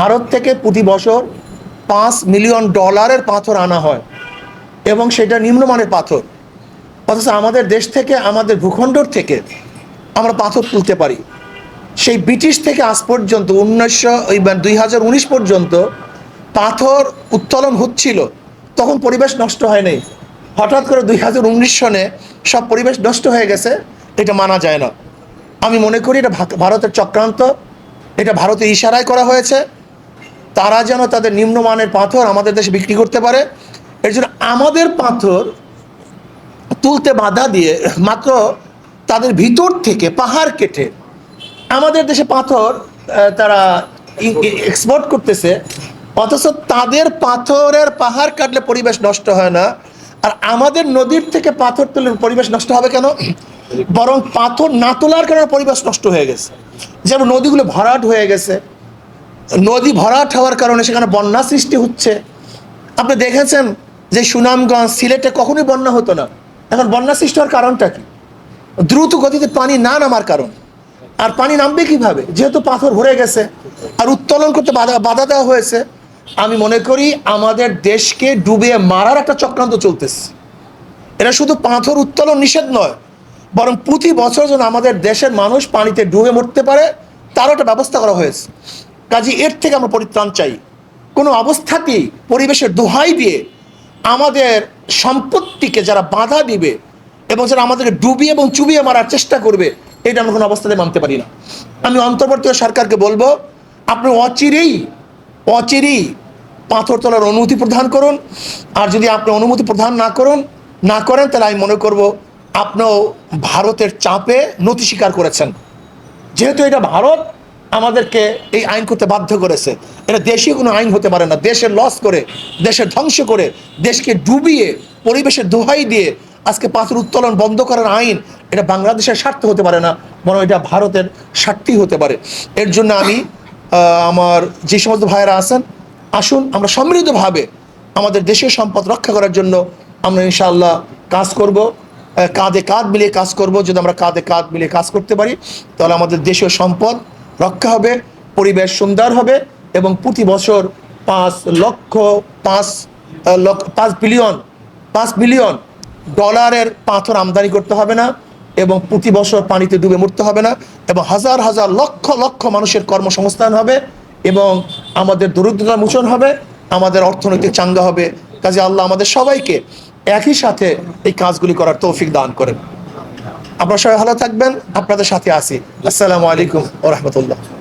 ভারত থেকে প্রতি বছর পাঁচ মিলিয়ন ডলারের পাথর আনা হয় এবং সেটা নিম্নমানের পাথর। অথচ আমাদের দেশ থেকে, আমাদের ভূখণ্ডর থেকে আমরা পাথর তুলতে পারি। সেই ব্রিটিশ থেকে আজ পর্যন্ত, উনিশশো, ওই দুই হাজার উনিশ পর্যন্ত পাথর উত্তোলন হচ্ছিল। তখন পরিবেশ নষ্ট হয়নি। হঠাৎ করে দুই হাজার উনিশ সনে সব পরিবেশ নষ্ট হয়ে গেছে, এটা মানা যায় না। আমি মনে করি এটা ভারতের চক্রান্ত। এটা ভারতের ইশারায় করা হয়েছে। তারা যেন তাদের নিম্নমানের পাথর আমাদের দেশে বিক্রি করতে পারে। এর জন্য আমাদের পাথর তুলতে বাধা দিয়ে মাত্র তাদের ভিতর থেকে পাহাড় কেটে আমাদের দেশে পাথর তারা এক্সপোর্ট করতেছে। অথচ তাদের পাথরের পাহাড় কাটলে পরিবেশ নষ্ট হয় না। আর আমাদের নদীর থেকে পাথর তুলে পরিবেশ নষ্ট হবে কেন? বরং পাথর না তোলার কারণে পরিবেশ নষ্ট হয়ে গেছে। যেমন নদীগুলো ভরাট হয়ে গেছে। নদী ভরাট হওয়ার কারণে সেখানে বন্যা সৃষ্টি হচ্ছে। আপনি দেখেছেন যে সুনামগঞ্জ সিলেটে কখনোই বন্যা হতো না। এখন বন্যা সৃষ্টি হওয়ার কারণটা কি? দ্রুত গতিতে পানি না নামার কারণ। আর পানি নামবে কীভাবে? যেহেতু পাথর ভরে গেছে আর উত্তোলন করতে বাধা বাধা দেওয়া হয়েছে, আমি মনে করি আমাদের দেশকে ডুবিয়ে মারার একটা চক্রান্ত চলতেছে। এটা শুধু পাথর উত্তোলন নিষেধ নয়, বরং প্রতি বছর যেন আমাদের দেশের মানুষ পানিতে ডুবে মরতে পারে, তারও একটা ব্যবস্থা করা হয়েছে। কাজে এর থেকে আমরা পরিত্রাণ চাই। কোনো অবস্থাতেই পরিবেশের দোহাই দিয়ে আমাদের সম্পত্তিকে যারা বাধা দিবে এবং যারা আমাদেরকে ডুবিয়ে এবং চুবিয়ে মারার চেষ্টা করবে, এটা আমরা কোনো অবস্থাতে মানতে পারি না। আমি অন্তর্বর্তী সরকারকে বলব, আপনি অচিরেই অচিরেই পাথর তোলার অনুমতি প্রদান করুন। আর যদি আপনি অনুমতি প্রদান না করুন, না করেন, তাহলে আমি মনে করব আপনিও ভারতের চাপে নথি স্বীকার করেছেন। যেহেতু এটা ভারত আমাদেরকে এই আইন করতে বাধ্য করেছে। এটা দেশীয় কোনো আইন হতে পারে না। দেশের লস করে দেশের ধ্বংস করে, দেশকে ডুবিয়ে, পরিবেশের দোহাই দিয়ে আজকে পাথর উত্তোলন বন্ধ করার আইন, এটা বাংলাদেশের স্বার্থ হতে পারে না, বরং এটা ভারতের স্বার্থই হতে পারে। এর জন্য আমি আমার যে সমস্ত ভাইয়েরা আছেন, আসুন আমরা সম্মিলিতভাবে আমাদের দেশের সম্পদ রক্ষা করার জন্য আমরা ইনশাআল্লাহ কাজ করব। কাঁধে কাঁধ মিলিয়ে কাজ করব। যদি আমরা কাঁধে কাঁধ মিলিয়ে কাজ করতে পারি, তাহলে আমাদের দেশীয় সম্পদ রক্ষা হবে, পরিবেশ সুন্দর হবে এবং প্রতি বছর পাঁচ লক্ষ পাঁচ লক্ষ পাঁচ বিলিয়ন পাঁচ বিলিয়ন ডলারের পাথর আমদানি করতে হবে না এবং প্রতি বছর পানিতে ডুবে মরতে হবে না এবং হাজার হাজার লক্ষ লক্ষ মানুষের কর্মসংস্থান হবে এবং আমাদের দরিদ্রতা মোচন হবে, আমাদের অর্থনৈতিক চাঙ্গা হবে। কাজে আল্লাহ আমাদের সবাইকে একই সাথে এই কাজগুলি করার তৌফিক দান করেন। আপনারা সবাই ভালো থাকবেন আপনাদের সাথে আছি আসসালামু আলাইকুম ও রহমতুল্লাহ